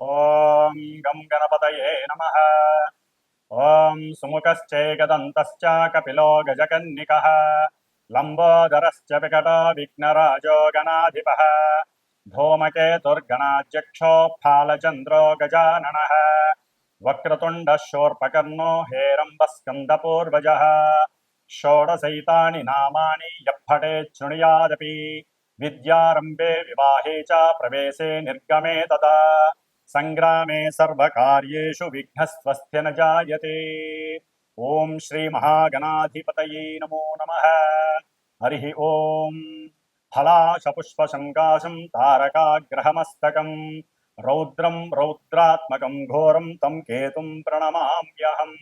ॐ गं गणपतये नमः। ॐ सुमुखश्चैकदन्तश्च कपिलो गजकन्निकः। लम्बोदरश्च विकटो विघ्नराजो गणाधिपः। धूमकेतुर्गणाध्यक्षो फालचन्द्रो गजाननः। वक्रतुण्डः शोर्पकर्णो हेरम्बस्कन्दपूर्वजः। षोडशैतानि नामानि विद्यारम्भे विवाहे च प्रवेशे निर्गमे तदा। సంగ్రామే సర్వకార్యేషు విఘ్నస్వస్తి జాయతే. ఓం శ్రీ మహాగణాధిపతయే నమో నమ. హరి ఓం. ఫలాశపుష్పశంకాశం తారకాగ్రహమస్తకం. రౌద్రం రౌద్రాత్మకం ఘోరం తం కేతు ప్రణమామ్యహం.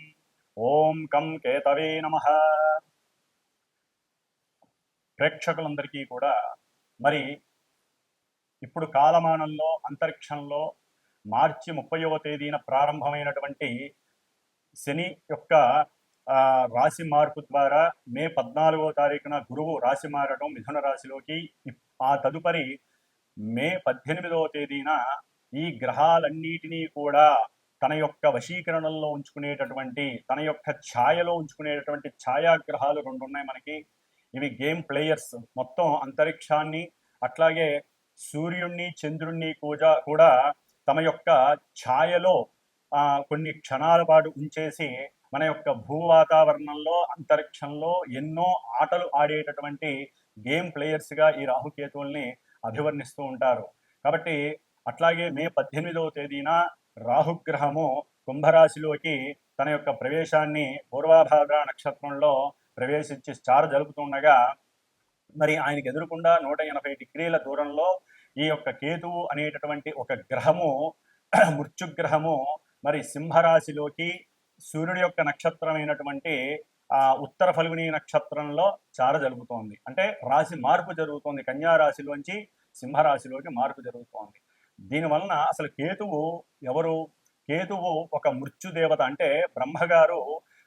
ఓం కం కేతవే నమ. ప్రేక్షకులందరికీ కూడా మరి ఇప్పుడు కాలమానంలో అంతరిక్షంలో మార్చి ముప్పైవ తేదీన ప్రారంభమైనటువంటి శని యొక్క రాశి మార్పు ద్వారా మే పద్నాలుగో తారీఖున గురువు రాశి మారడం మిథున రాశిలోకి ఆ తదుపరి మే పద్దెనిమిదవ తేదీన ఈ గ్రహాలన్నిటినీ కూడా తన యొక్క వశీకరణలో ఉంచుకునేటటువంటి తన యొక్క ఛాయలో ఉంచుకునేటటువంటి ఛాయాగ్రహాలు రెండు ఉన్నాయి మనకి. ఇవి గేమ్ ప్లేయర్స్. మొత్తం అంతరిక్షాన్ని అట్లాగే సూర్యుణ్ణి చంద్రుణ్ణి కూడా కూడా తమ యొక్క ఛాయలో కొన్ని క్షణాల పాటు ఉంచేసి మన యొక్క భూ వాతావరణంలో అంతరిక్షంలో ఎన్నో ఆటలు ఆడేటటువంటి గేమ్ ప్లేయర్స్గా ఈ రాహుకేతువుల్ని అభివర్ణిస్తూ ఉంటారు. కాబట్టి అట్లాగే మే పద్దెనిమిదవ తేదీన రాహుగ్రహము కుంభరాశిలోకి తన యొక్క ప్రవేశాన్ని పూర్వాభాద్ర నక్షత్రంలో ప్రవేశించి స్టార్ జరుపుతుండగా మరి ఆయనకు ఎదురుకుండా నూట ఎనభై డిగ్రీల దూరంలో ఈ యొక్క కేతువు అనేటటువంటి ఒక గ్రహము మృత్యుగ్రహము మరి సింహరాశిలోకి సూర్యుడి యొక్క నక్షత్రమైనటువంటి ఆ ఉత్తర ఫల్గుని నక్షత్రంలో చార జరుగుతోంది. అంటే రాశి మార్పు జరుగుతోంది. కన్యా రాశిలోంచి సింహరాశిలోకి మార్పు జరుగుతోంది. దీనివలన అసలు కేతువు ఎవరు? కేతువు ఒక మృత్యుదేవత అంటే బ్రహ్మగారు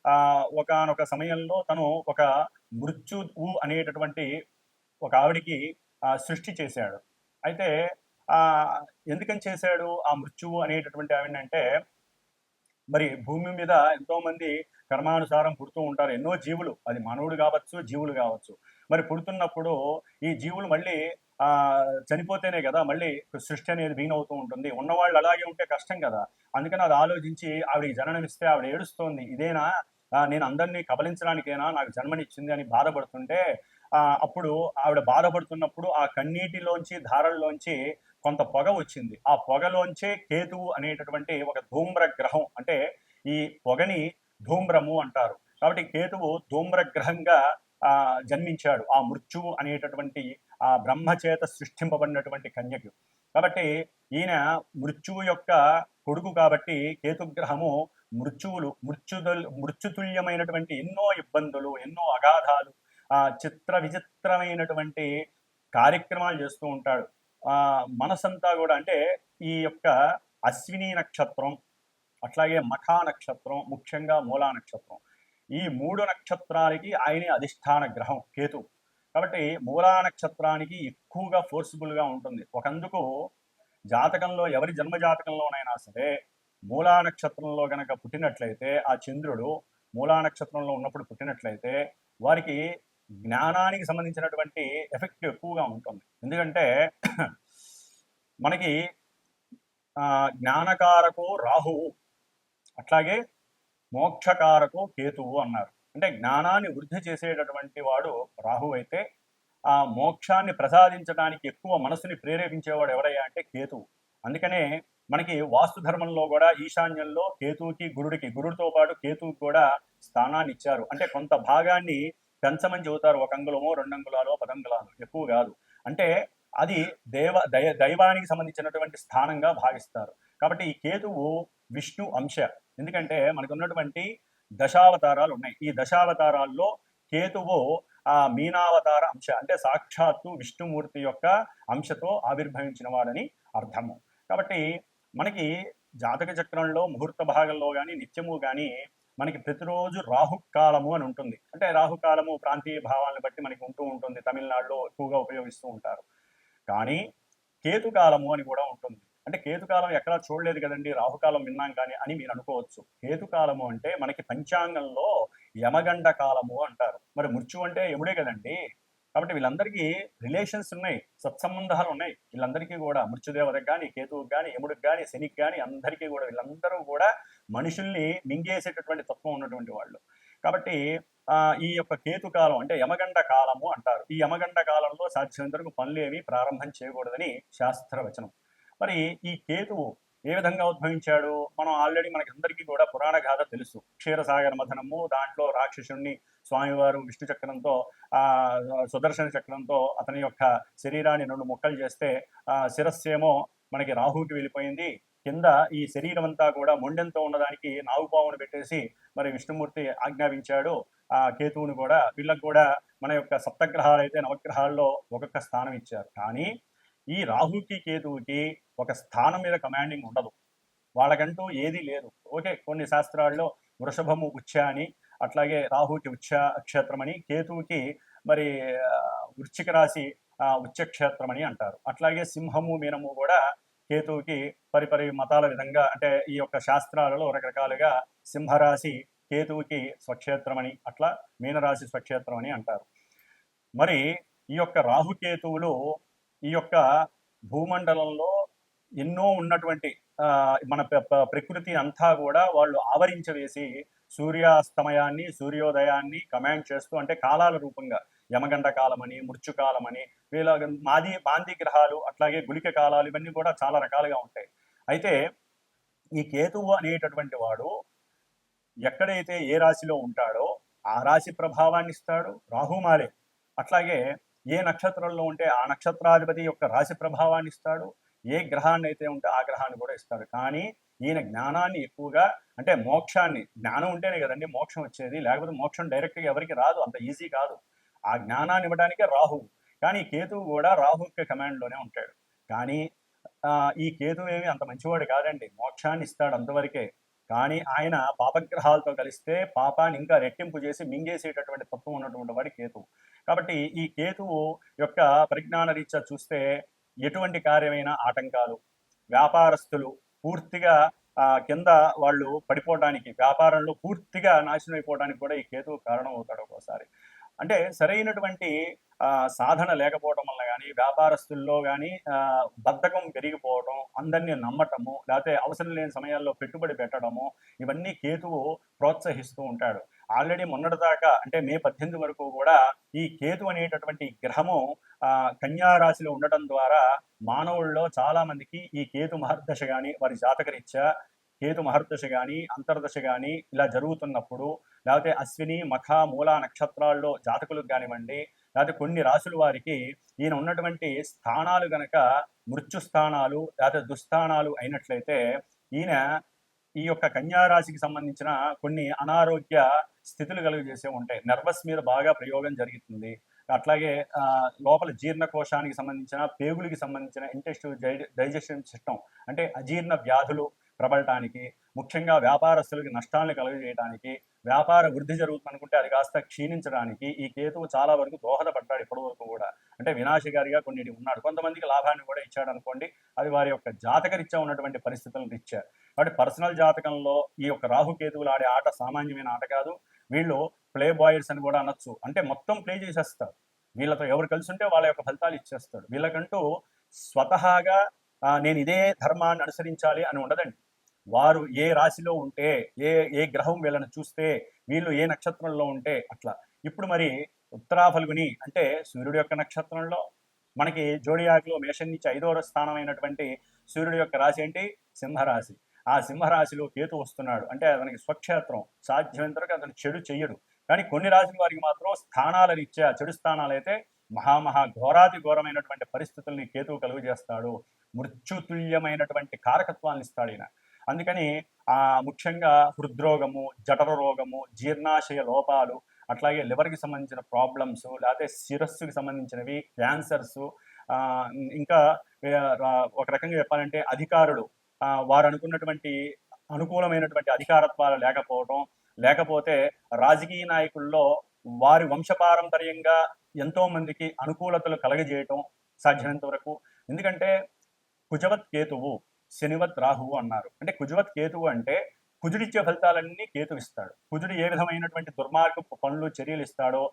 ఆ ఒకనొక సమయంలో తను ఒక మృత్యువు అనేటటువంటి ఒక ఆవిడికి సృష్టి చేశాడు. అయితే ఆ ఎందుకని చేశాడు? ఆ మృత్యువు అనేటటువంటి ఏంటంటే మరి భూమి మీద ఎంతో మంది కర్మానుసారం పుడుతూ ఉంటారు. ఎన్నో జీవులు. అది మానవుడు కావచ్చు జీవులు కావచ్చు. మరి పుడుతున్నప్పుడు ఈ జీవులు మళ్ళీ ఆ చనిపోతేనే కదా మళ్ళీ సృష్టి అనేది వీన్ అవుతూ ఉంటుంది. ఉన్నవాళ్ళు అలాగే ఉంటే కష్టం కదా. అందుకని అది ఆలోచించి ఆవిడకి జననం ఇస్తే ఆవిడ ఏడుస్తోంది. ఇదేనా? నేను అందరినీ కబలించడానికేనా? నాకు జన్మనిచ్చింది అని బాధపడుతుంటే అప్పుడు ఆవిడ బాధపడుతున్నప్పుడు ఆ కన్నీటిలోంచి ధారల్లోంచి కొంత పొగ వచ్చింది. ఆ పొగలోంచే కేతువు అనేటటువంటి ఒక ధూమ్ర గ్రహం అంటే ఈ పొగని ధూమ్రము అంటారు. కాబట్టి కేతువు ధూమ్ర గ్రహంగా ఆ, జన్మించాడు. ఆ మృత్యువు అనేటటువంటి ఆ బ్రహ్మచేత సృష్టింపబడినటువంటి కన్యకు. కాబట్టి ఈయన మృత్యువు యొక్క కొడుకు కాబట్టి కేతుగ్రహము మృత్యువులు మృత్యుదల్ మృత్యుతుల్యమైనటువంటి ఎన్నో ఇబ్బందులు ఎన్నో అగాధాలు చిత్ర విచిత్రమైనటువంటి కార్యక్రమాలు చేస్తూ ఉంటాడు. ఆ మనసంతా కూడా అంటే ఈ యొక్క అశ్విని నక్షత్రం అట్లాగే మఖా నక్షత్రం ముఖ్యంగా మూలా నక్షత్రం. ఈ మూడు నక్షత్రాలకి ఆయనే అధిష్టాన గ్రహం కేతు. కాబట్టి మూలా నక్షత్రానికి ఎక్కువగా ఫోర్సిబుల్గా ఉంటుంది. ఒకందుకు జాతకంలో ఎవరి జన్మ జాతకంలోనైనా సరే మూలా నక్షత్రంలో గనక పుట్టినట్లయితే ఆ చంద్రుడు మూలా నక్షత్రంలో ఉన్నప్పుడు పుట్టినట్లయితే వారికి జ్ఞానానికి సంబంధించినటువంటి ఎఫెక్ట్ ఎక్కువగా ఉంటుంది. ఎందుకంటే మనకి ఆ, జ్ఞానకారకు రాహువు అట్లాగే మోక్షకారకు కేతువు అన్నారు. అంటే జ్ఞానాన్ని వృద్ధి చేసేటటువంటి వాడు రాహు అయితే ఆ మోక్షాన్ని ప్రసాదించడానికి ఎక్కువ మనసుని ప్రేరేపించేవాడు ఎవరయ్యా అంటే కేతువు. అందుకనే మనకి వాస్తు ధర్మంలో కూడా ఈశాన్యంలో కేతువుకి గురుడికి గురుడితో పాటు కేతువుకి కూడా స్థానాన్ని ఇచ్చారు. అంటే కొంత భాగాన్ని పెంచమని చెబుతారు ఒక అంగుళమో రెండు అంగుళాలో పదంగుళాలు ఎక్కువ కాదు. అంటే అది దేవ దయ దైవానికి సంబంధించినటువంటి స్థానంగా భావిస్తారు. కాబట్టి ఈ కేతువు విష్ణు అంశ. ఎందుకంటే మనకు ఉన్నటువంటి దశావతారాలు ఉన్నాయి. ఈ దశావతారాల్లో కేతువు ఆ మీనావతార అంశ అంటే సాక్షాత్తు విష్ణుమూర్తి యొక్క అంశతో ఆవిర్భవించిన వాడని అర్థము. కాబట్టి మనకి జాతక చక్రంలో ముహూర్త భాగంలో కానీ నిత్యము కానీ మనకి ప్రతిరోజు రాహుకాలము అని ఉంటుంది. అంటే రాహుకాలము ప్రాంతీయ భావాలను బట్టి మనకి ఉంటూ ఉంటుంది. తమిళనాడులో ఎక్కువగా ఉపయోగిస్తూ ఉంటారు. కానీ కేతుకాలము అని కూడా ఉంటుంది. అంటే కేతుకాలం ఎక్కడా చూడలేదు కదండి. రాహుకాలం విన్నాం కానీ అని మీరు అనుకోవచ్చు. కేతుకాలము అంటే మనకి పంచాంగంలో యమగండ కాలము అంటారు. మరి మృత్యు అంటే యముడే కదండి. కాబట్టి వీళ్ళందరికీ రిలేషన్స్ ఉన్నాయి సత్సంబంధాలు ఉన్నాయి. వీళ్ళందరికీ కూడా మృత్యుదేవతకు కానీ కేతువుకి కానీ యముడికి కానీ శనికి కానీ అందరికీ కూడా వీళ్ళందరూ కూడా మనుషుల్ని మింగేసేటటువంటి తత్వం ఉన్నటువంటి వాళ్ళు. కాబట్టి ఈ యొక్క కేతు కాలం అంటే యమగండ కాలము అంటారు. ఈ యమగండ కాలంలో సాధ్యమైనంత వరకు పనులు ప్రారంభం చేయకూడదని శాస్త్రవచనం. మరి ఈ కేతువు ఏ విధంగా ఉద్భవించాడు? మనం ఆల్రెడీ మనకి అందరికీ కూడా పురాణ గాథ తెలుసు. క్షీరసాగర మథనము దాంట్లో రాక్షసుణ్ణి స్వామివారు విష్ణు చక్రంతో ఆ సుదర్శన చక్రంతో అతని యొక్క శరీరాన్ని రెండు ముక్కలు చేస్తే ఆ శిరస్సేమో మనకి రాహుకి వెళ్ళిపోయింది. కింద ఈ శరీరం అంతా కూడా మొండెంతో ఉన్నదానికి నాగుపావును పెట్టేసి మరి విష్ణుమూర్తి ఆజ్ఞాపించాడు. ఆ కేతువుని కూడా వీళ్ళకు కూడా మన యొక్క సప్తగ్రహాలు అయితే నవగ్రహాల్లో ఒక్కొక్క స్థానం ఇచ్చారు. కానీ ఈ రాహుకి కేతువుకి ఒక స్థానం మీద కమాండింగ్ ఉండదు. వాళ్ళకంటూ ఏదీ లేదు. ఓకే కొన్ని శాస్త్రాల్లో వృషభము ఉచ్చ అని అట్లాగే రాహుకి ఉచ్చ క్షేత్రం అని కేతువుకి మరి వృచ్చిక వృశ్చిక రాశి ఉచ్చక్షేత్రం అని అంటారు. అట్లాగే సింహము మీనము కూడా కేతువుకి పరిపరి మతాల విధంగా అంటే ఈ యొక్క శాస్త్రాలలో రకరకాలుగా సింహరాశి కేతువుకి స్వక్షేత్రం అని అట్లా మీనరాశి స్వక్షేత్రం అని అంటారు. మరి ఈ యొక్క రాహుకేతువులు ఈ యొక్క భూమండలంలో ఎన్నో ఉన్నటువంటి మన ప్ర- ప్రకృతి అంతా కూడా వాళ్ళు ఆవరించవేసి సూర్యాస్తమయాన్ని సూర్యోదయాన్ని కమాండ్ చేస్తూ అంటే కాలాల రూపంగా యమగండ కాలమని మృత్యుకాలమని వీళ్ళ మాది మాంది గ్రహాలు అట్లాగే గుళిక కాలాలు ఇవన్నీ కూడా చాలా రకాలుగా ఉంటాయి. అయితే ఈ కేతువు అనేటటువంటి వాడు ఎక్కడైతే ఏ రాశిలో ఉంటాడో ఆ రాశి ప్రభావాన్ని ఇస్తాడు రాహుమాలే అట్లాగే ఏ నక్షత్రంలో ఉంటే ఆ నక్షత్రాధిపతి యొక్క రాశి ప్రభావాన్ని ఇస్తాడు ఏ గ్రహాన్ని అయితే ఉంటే ఆ గ్రహాన్ని కూడా ఇస్తాడు. కానీ ఈయన జ్ఞానాన్ని ఎక్కువగా అంటే మోక్షాన్ని జ్ఞానం ఉంటేనే కదండి మోక్షం వచ్చేది లేకపోతే మోక్షం డైరెక్ట్గా ఎవరికి రాదు అంత ఈజీ కాదు. ఆ జ్ఞానాన్ని ఇవ్వడానికే రాహువు. కానీ కేతువు కూడా రాహు యొక్క కమాండ్లోనే ఉంటాడు. కానీ ఈ కేతువు ఏమి అంత మంచివాడు కాదండి. మోక్షాన్ని ఇస్తాడు అంతవరకే. కానీ ఆయన పాపగ్రహాలతో కలిస్తే పాపాన్ని ఇంకా రెట్టింపు చేసి మింగేసేటటువంటి తత్వం ఉన్నటువంటి వాడి కేతువు. కాబట్టి ఈ కేతువు యొక్క పరిజ్ఞాన రీత్యా చూస్తే ఎటువంటి కార్యమైన ఆటంకాలు వ్యాపారస్తులు పూర్తిగా ఆ, కింద వాళ్ళు పడిపోవడానికి వ్యాపారంలో పూర్తిగా నాశనం అయిపోవడానికి కూడా ఈ కేతువు కారణం అవుతాడు ఒక్కోసారి. అంటే సరైనటువంటి ఆ, సాధన లేకపోవడం వల్ల కానీ వ్యాపారస్తుల్లో కానీ బద్ధకం పెరిగిపోవడం అందరినీ నమ్మటము లేకపోతే అవసరం లేని సమయాల్లో పెట్టుబడి పెట్టడము ఇవన్నీ కేతువు ప్రోత్సహిస్తూ ఉంటాడు. ఆల్రెడీ మొన్నటి దాకా అంటే మే పద్దెనిమిది వరకు కూడా ఈ కేతు అనేటటువంటి గ్రహము ఆ, ఉండటం ద్వారా మానవుల్లో చాలా మందికి ఈ కేతు మహర్దశ కానీ వారి జాతకరీత్యా కేతు మహర్దశ కానీ అంతర్దశ కానీ ఇలా జరుగుతున్నప్పుడు లేకపోతే అశ్విని మఖ మూల నక్షత్రాల్లో జాతకులకు కానివ్వండి లేకపోతే కొన్ని రాసుల వారికి ఈయన ఉన్నటువంటి స్థానాలు గనక మృత్యు స్థానాలు లేకపోతే దుస్థానాలు అయినట్లయితే ఈయన ఈ యొక్క కన్యారాశికి సంబంధించిన కొన్ని అనారోగ్య స్థితులు కలుగజేసే ఉంటాయి. నర్వస్ మీద బాగా ప్రయోగం జరుగుతుంది. అట్లాగే ఆ, లోపల జీర్ణకోశానికి సంబంధించిన పేగులకి సంబంధించిన ఇంటెస్టివ్ డైజెషన్ సిస్టమ్ అంటే అజీర్ణ వ్యాధులు ప్రబలటానికి ముఖ్యంగా వ్యాపారస్తులకి నష్టాలను కలుగజేయడానికి వ్యాపార వృద్ధి జరుగుతుంది అనుకుంటే అది కాస్త క్షీణించడానికి ఈ కేతువు చాలా వరకు దోహదపడ్డాడు ఇప్పటి వరకు కూడా. అంటే వినాశకారిగా కొన్నిటి ఉన్నాడు. కొంతమందికి లాభాన్ని కూడా ఇచ్చాడు అనుకోండి అది వారి యొక్క జాతకరీత్యా ఉన్నటువంటి పరిస్థితులను ఇచ్చారు. కాబట్టి పర్సనల్ జాతకంలో ఈ యొక్క రాహుకేతువులు ఆడే ఆట సామాన్యమైన ఆట కాదు. వీళ్ళు ప్లే బాయర్స్ అని కూడా అనొచ్చు. అంటే మొత్తం ప్లే చేసేస్తారు. వీళ్ళతో ఎవరు కలిసి ఉంటే వాళ్ళ యొక్క ఫలితాలు ఇచ్చేస్తాడు వీళ్ళకంటూ స్వతహాగా నేను ఇదే ధర్మాన్ని అనుసరించాలి అని ఉండదండి. వారు ఏ రాశిలో ఉంటే ఏ ఏ గ్రహం వీళ్ళని చూస్తే వీళ్ళు ఏ నక్షత్రంలో ఉంటే అట్లా. ఇప్పుడు మరి ఉత్తరా ఫల్గుని అంటే సూర్యుడి యొక్క నక్షత్రంలో మనకి జోడియాకులో మేషం నుంచి ఐదవ స్థానం అయినటువంటి సూర్యుడి యొక్క రాశి ఏంటి? సింహరాశి. ఆ సింహరాశిలో కేతు వస్తున్నాడు. అంటే అతనికి స్వక్షేత్రం. సాధ్యమైనంతవరకు అతను చెడు చెయ్యడు. కానీ కొన్ని రాశుల వారికి మాత్రం స్థానాల రీత్యా చెడు స్థానాలు అయితే మహామహా ఘోరాతి ఘోరమైనటువంటి పరిస్థితుల్ని కేతువు కలుగు చేస్తాడు మృత్యుతుల్యమైనటువంటి కారకత్వాన్ని ఇస్తాడు ఈయన. అందుకని ఆ ముఖ్యంగా హృద్రోగము జఠర రోగము జీర్ణాశయ లోపాలు అట్లాగే లివర్కి సంబంధించిన ప్రాబ్లమ్స్ లేకపోతే శిరస్సుకి సంబంధించినవి క్యాన్సర్స్ ఇంకా ఒక రకంగా చెప్పాలంటే అధికారులు వారు అనుకున్నటువంటి అనుకూలమైనటువంటి అధికారత్వాలు లేకపోవడం లేకపోతే రాజకీయ నాయకుల్లో వారి వంశపారంపర్యంగా ఎంతో మందికి అనుకూలతలు కలగజేయటం సాధ్యమైనంత వరకు. ఎందుకంటే కుజవత్ కేతువు శనివత్ రాహువు అన్నారు. అంటే కుజువత్ కేతువు అంటే కుజుడిచ్చే ఫలితాలన్నీ కేతు ఇస్తాడు. కుజుడు ఏ విధమైనటువంటి దుర్మార్గపు పనులు చర్యలు ఇస్తాడో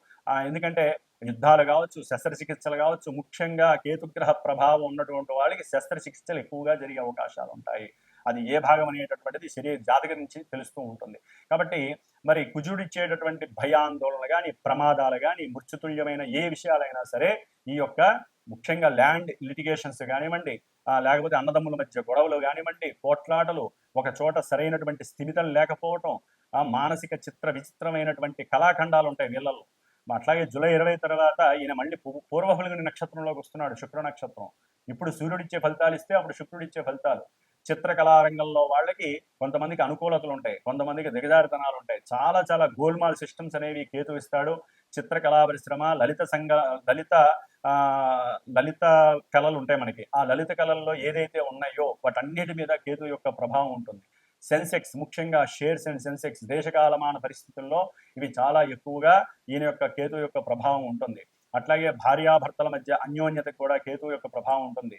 ఎందుకంటే యుద్ధాలు కావచ్చు శస్త్రచికిత్సలు కావచ్చు ముఖ్యంగా కేతుగ్రహ ప్రభావం ఉన్నటువంటి వాళ్ళకి శస్త్రచికిత్సలు ఎక్కువగా జరిగే అవకాశాలు ఉంటాయి. అది ఏ భాగం అనేటటువంటిది శరీర జాతక నుంచి తెలుస్తూ ఉంటుంది. కాబట్టి మరి కుజుడిచ్చేటటువంటి భయాందోళన కానీ ప్రమాదాలు కానీ మృత్యుతుల్యమైన ఏ విషయాలైనా సరే ఈ యొక్క ముఖ్యంగా ల్యాండ్ లిటిగేషన్స్ కానివ్వండి లేకపోతే అన్నదమ్ముల మధ్య గొడవలు కానివ్వండి పోట్లాటలు ఒక చోట సరైనటువంటి స్థిమితం లేకపోవటం ఆ మానసిక చిత్ర విచిత్రమైనటువంటి కళాఖండాలు ఉంటాయి వీళ్ళల్లో. అట్లాగే జూలై ఇరవై తర్వాత ఈయన మళ్ళీ పూ- నక్షత్రంలోకి వస్తున్నాడు శుక్ర నక్షత్రం. ఇప్పుడు సూర్యుడిచ్చే ఫలితాలు ఇస్తే అప్పుడు శుక్రుడిచ్చే ఫలితాలు. చిత్రకళారంగంలో వాళ్ళకి కొంతమందికి అనుకూలతలు ఉంటాయి కొంతమందికి దిగజారితనాలు ఉంటాయి. చాలా చాలా గోల్మాల్ సిస్టమ్స్ అనేవి కేతు ఇస్తాడు చిత్రకళా పరిశ్రమ లలిత సంఘ లలిత లలిత కళలు ఉంటాయి మనకి. ఆ లలిత కళల్లో ఏదైతే ఉన్నాయో వాటన్నిటి మీద కేతు యొక్క ప్రభావం ఉంటుంది. సెన్సెక్స్ ముఖ్యంగా షేర్స్ అండ్ సెన్సెక్స్ దేశకాలమాన పరిస్థితుల్లో ఇవి చాలా ఎక్కువగా ఈయన యొక్క కేతు యొక్క ప్రభావం ఉంటుంది. అట్లాగే భార్యాభర్తల మధ్య అన్యోన్యత కూడా కేతు యొక్క ప్రభావం ఉంటుంది.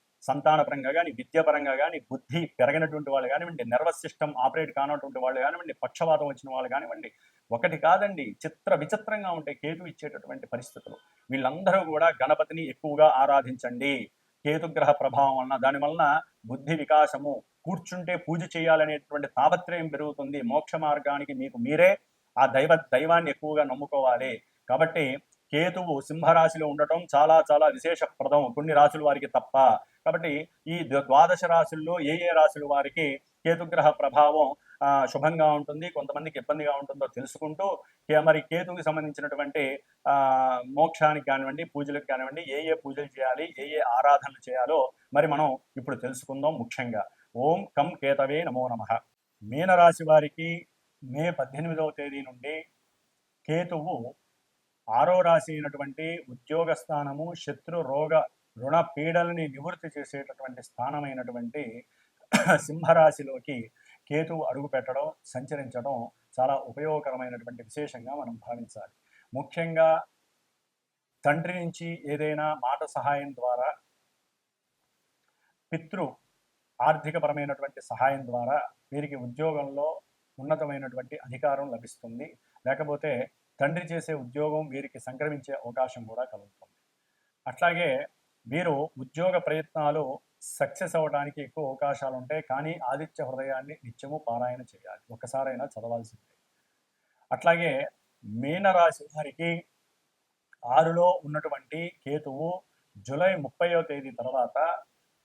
సంతానపరంగా కానీ విద్యాపరంగా కానీ బుద్ధి పెరగనటువంటి వాళ్ళు కానివ్వండి నర్వస్ సిస్టమ్ ఆపరేట్ కానటువంటి వాళ్ళు కానివ్వండి పక్షవాతం వచ్చిన వాళ్ళు కానివ్వండి ఒకటి కాదండి చిత్ర విచిత్రంగా ఉంటే కేతు ఇచ్చేటటువంటి పరిస్థితులు. వీళ్ళందరూ కూడా గణపతిని ఎక్కువగా ఆరాధించండి. కేతుగ్రహ ప్రభావం వలన దాని వలన బుద్ధి వికాసము కూర్చుంటే పూజ చేయాలనేటువంటి తాపత్రయం పెరుగుతుంది. మోక్ష మార్గానికి మీకు మీరే ఆ దైవ దైవాన్ని ఎక్కువగా నమ్ముకోవాలి. కాబట్టి కేతువు సింహరాశిలో ఉండటం చాలా చాలా విశేషప్రదం. కొన్ని రాశుల వారికి తప్ప కాబట్టి ఈ ద్వాదశ రాశుల్లో ఏ ఏ రాశుల వారికి కేతుగ్రహ ప్రభావం శుభంగా ఉంటుంది కొంతమందికి ఇబ్బందిగా ఉంటుందో తెలుసుకుంటూ మరి కేతుకి సంబంధించినటువంటి ఆ మోక్షానికి కానివ్వండి పూజలకు కానివ్వండి ఏ ఏ పూజలు చేయాలి ఏ ఏ ఆరాధనలు చేయాలో మరి మనం ఇప్పుడు తెలుసుకుందాం ముఖ్యంగా. ఓం కం కేతవే నమో నమ. మీనరాశి వారికి మే పద్దెనిమిదవ తేదీ నుండి కేతువు ఆరో రాశి అయినటువంటి ఉద్యోగ స్థానము శత్రు రోగ రుణ పీడలని నివృత్తి చేసేటటువంటి స్థానమైనటువంటి సింహరాశిలోకి కేతువు అడుగు పెట్టడం సంచరించడం చాలా ఉపయోగకరమైనటువంటి విశేషంగా మనం భావించాలి. ముఖ్యంగా తండ్రి నుంచి ఏదైనా మాట సహాయం ద్వారా పితృ ఆర్థికపరమైనటువంటి సహాయం ద్వారా వీరికి ఉద్యోగంలో ఉన్నతమైనటువంటి అధికారం లభిస్తుంది. లేకపోతే తండ్రి చేసే ఉద్యోగం వీరికి సంక్రమించే అవకాశం కూడా కలుగుతుంది. అట్లాగే వీరు ఉద్యోగ ప్రయత్నాలు సక్సెస్ అవ్వడానికి ఎక్కువ అవకాశాలు ఉంటాయి కానీ ఆదిత్య హృదయాన్ని నిత్యము పారాయణ చేయాలి. ఒకసారైనా చదవాల్సిందే. అట్లాగే మీనరాశి వారికి ఆరులో ఉన్నటువంటి కేతువు జూలై ముప్పైవ తేదీ తర్వాత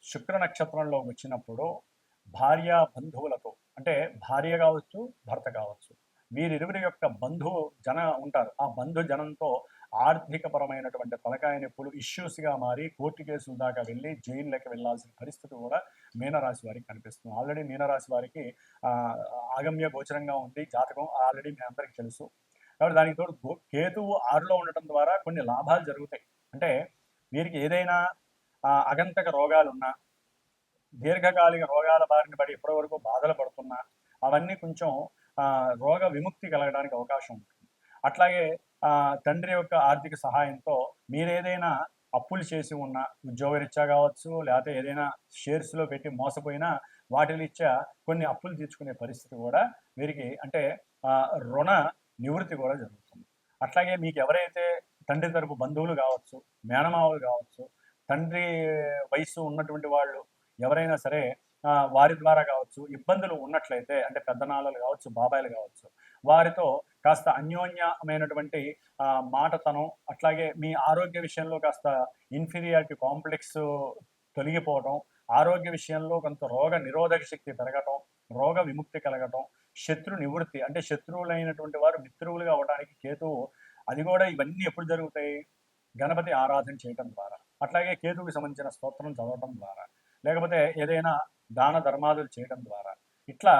శుక్ర నక్షత్రంలో వచ్చినప్పుడు భార్య బంధువులతో అంటే భార్య కావచ్చు భర్త కావచ్చు వీరిరువురి యొక్క బంధు జన ఉంటారు. ఆ బంధు జనంతో ఆర్థికపరమైనటువంటి తలకాయ నొప్పులు ఇష్యూస్గా మారి కోర్టు కేసుల దాకా వెళ్ళి జైల్లోకి వెళ్ళాల్సిన పరిస్థితి కూడా మీనరాశి వారికి కనిపిస్తుంది. ఆల్రెడీ మీనరాశి వారికి ఆగమ్య గోచరంగా ఉంది. జాతకం ఆల్రెడీ మీ అందరికీ తెలుసు. కాబట్టి దానికి తోడు కేతువు ఆరులో ఉండటం ద్వారా కొన్ని లాభాలు జరుగుతాయి. అంటే వీరికి ఏదైనా అగంతక రోగాలు ఉన్నా దీర్ఘకాలిక రోగాల బారిన పడి ఇప్పటివరకు బాధలు పడుతున్నా అవన్నీ కొంచెం రోగ విముక్తి కలగడానికి అవకాశం ఉంటుంది. అట్లాగే తండ్రి యొక్క ఆర్థిక సహాయంతో మీరేదైనా అప్పులు చేసి ఉన్న ఉద్యోగరీత్యా కావచ్చు లేకపోతే ఏదైనా షేర్స్లో పెట్టి మోసపోయినా వాటిలిచ్చా కొన్ని అప్పులు తీర్చుకునే పరిస్థితి కూడా వీరికి అంటే రుణ నివృత్తి కూడా జరుగుతుంది. అట్లాగే మీకు ఎవరైతే తండ్రి తరపు బంధువులు కావచ్చు మేనమావులు కావచ్చు తండ్రి వయసు ఉన్నటువంటి వాళ్ళు ఎవరైనా సరే వారి ద్వారా కావచ్చు ఇబ్బందులు ఉన్నట్లయితే అంటే పెద్దనాన్నలు కావచ్చు బాబాయిలు కావచ్చు వారితో కాస్త అన్యోన్యమైనటువంటి మాటతనం అట్లాగే మీ ఆరోగ్య విషయంలో కాస్త ఇన్ఫీరియారిటీ కాంప్లెక్స్ తొలగిపోవటం ఆరోగ్య విషయంలో కొంత రోగ నిరోధక శక్తి పెరగటం రోగ విముక్తి కలగటం శత్రు నివృత్తి అంటే శత్రువులైనటువంటి వారు మిత్రువులుగా అవడానికి కేతువు అది కూడా ఇవన్నీ ఎప్పుడు జరుగుతాయి? గణపతి ఆరాధన చేయటం ద్వారా అట్లాగే కేతువుకి సంబంధించిన స్తోత్రం చదవటం ద్వారా లేకపోతే ఏదైనా దాన ధర్మాదులు చేయడం ద్వారా ఇట్లా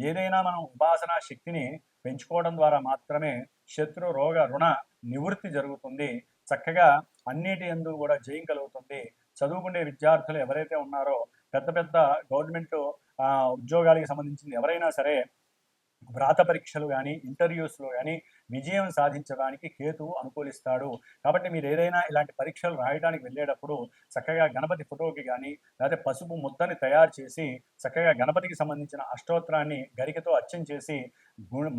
ఏదైనా మనం ఉపాసనా శక్తిని పెంచుకోవడం ద్వారా మాత్రమే శత్రు రోగ రుణ నివృత్తి జరుగుతుంది. చక్కగా అన్నిటి ఎందు కూడా జయం కలుగుతుంది. చదువుకునే విద్యార్థులు ఎవరైతే ఉన్నారో పెద్ద పెద్ద గవర్నమెంట్ ఉద్యోగాలకు సంబంధించింది ఎవరైనా సరే వ్రాత పరీక్షలు కానీ ఇంటర్వ్యూస్లో కానీ విజయం సాధించడానికి కేతువు అనుకూలిస్తాడు. కాబట్టి మీరు ఏదైనా ఇలాంటి పరీక్షలు రాయడానికి వెళ్ళేటప్పుడు చక్కగా గణపతి ఫోటోకి కానీ లేకపోతే పసుపు ముద్దని తయారు చేసి చక్కగా గణపతికి సంబంధించిన అష్టోత్తరాన్ని గరికతో అచ్చం చేసి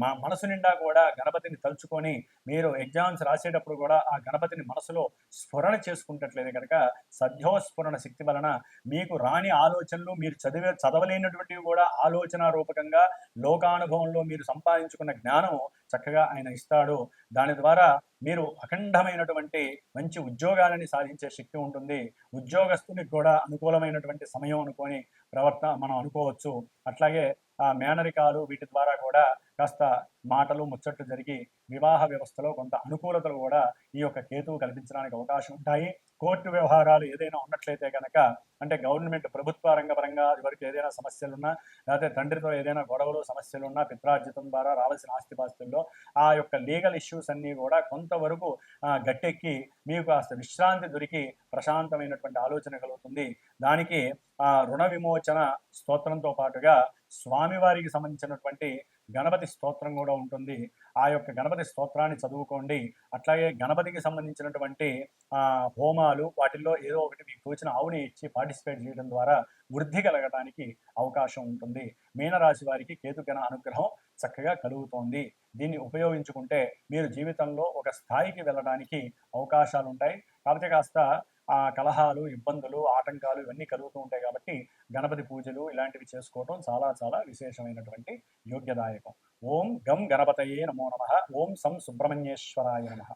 మా మనసు నిండా కూడా గణపతిని తలుచుకొని మీరు ఎగ్జామ్స్ రాసేటప్పుడు కూడా ఆ గణపతిని మనసులో స్ఫురణ చేసుకుంటట్లేదు కనుక సద్యోస్ఫురణ శక్తి వలన మీకు రాని ఆలోచనలు మీరు చదివే చదవలేనటువంటివి కూడా ఆలోచన రూపకంగా లోకానుభవంలో మీరు సంపాదించుకున్న జ్ఞానం చక్కగా ఆయన ఇస్తాడు. దాని ద్వారా మీరు అఖండమైనటువంటి మంచి ఉద్యోగాలని సాధించే శక్తి ఉంటుంది. ఉద్యోగస్తునికి కూడా అనుకూలమైనటువంటి సమయం అనుకొని ప్రవర్త మనం అనుకోవచ్చు. అట్లాగే ఆ మేనరికాలు వీటి ద్వారా కూడా కాస్త మాటలు ముచ్చట్లు జరిగి వివాహ వ్యవస్థలో కొంత అనుకూలతలు కూడా ఈ యొక్క కేతువు కల్పించడానికి అవకాశం ఉంటాయి. కోర్టు వ్యవహారాలు ఏదైనా ఉన్నట్లయితే కనుక అంటే గవర్నమెంట్ ప్రభుత్వ రంగపరంగా వరకు ఏదైనా సమస్యలున్నా లేకపోతే తండ్రితో ఏదైనా గొడవలు సమస్యలున్నా పిత్రార్జితం ద్వారా రావాల్సిన ఆస్తిపాస్తుల్లో ఆ యొక్క లీగల్ ఇష్యూస్ అన్నీ కూడా కొంతవరకు గట్టెక్కి మీకు కాస్త విశ్రాంతి దొరికి ప్రశాంతమైనటువంటి ఆలోచన కలుగుతుంది. దానికి ఆ రుణ విమోచన స్తోత్రంతో పాటుగా స్వామివారికి సంబంధించినటువంటి గణపతి స్తోత్రం కూడా ఉంటుంది. ఆ యొక్క గణపతి స్తోత్రాన్ని చదువుకోండి. అట్లాగే గణపతికి సంబంధించినటువంటి హోమాలు వాటిల్లో ఏదో ఒకటి మీకు తోచిన ఆవుని ఇచ్చి పార్టిసిపేట్ చేయడం ద్వారా వృద్ధి కలగడానికి అవకాశం ఉంటుంది. మీనరాశి వారికి కేతుగణ అనుగ్రహం చక్కగా కలుగుతోంది. దీన్ని ఉపయోగించుకుంటే మీరు జీవితంలో ఒక స్థాయికి వెళ్ళడానికి అవకాశాలు ఉంటాయి కాకపోతే కాస్త ఆ కలహాలు ఇబ్బందులు ఆటంకాలు ఇవన్నీ కలుగుతూ ఉంటాయి కాబట్టి గణపతి పూజలు ఇలాంటివి చేసుకోవటం చాలా చాలా విశేషమైనటువంటి యోగ్యదాయకం. ఓం గం గణపతయే నమో నమ. ఓం సం సుబ్రహ్మణ్యేశ్వరాయ నమ.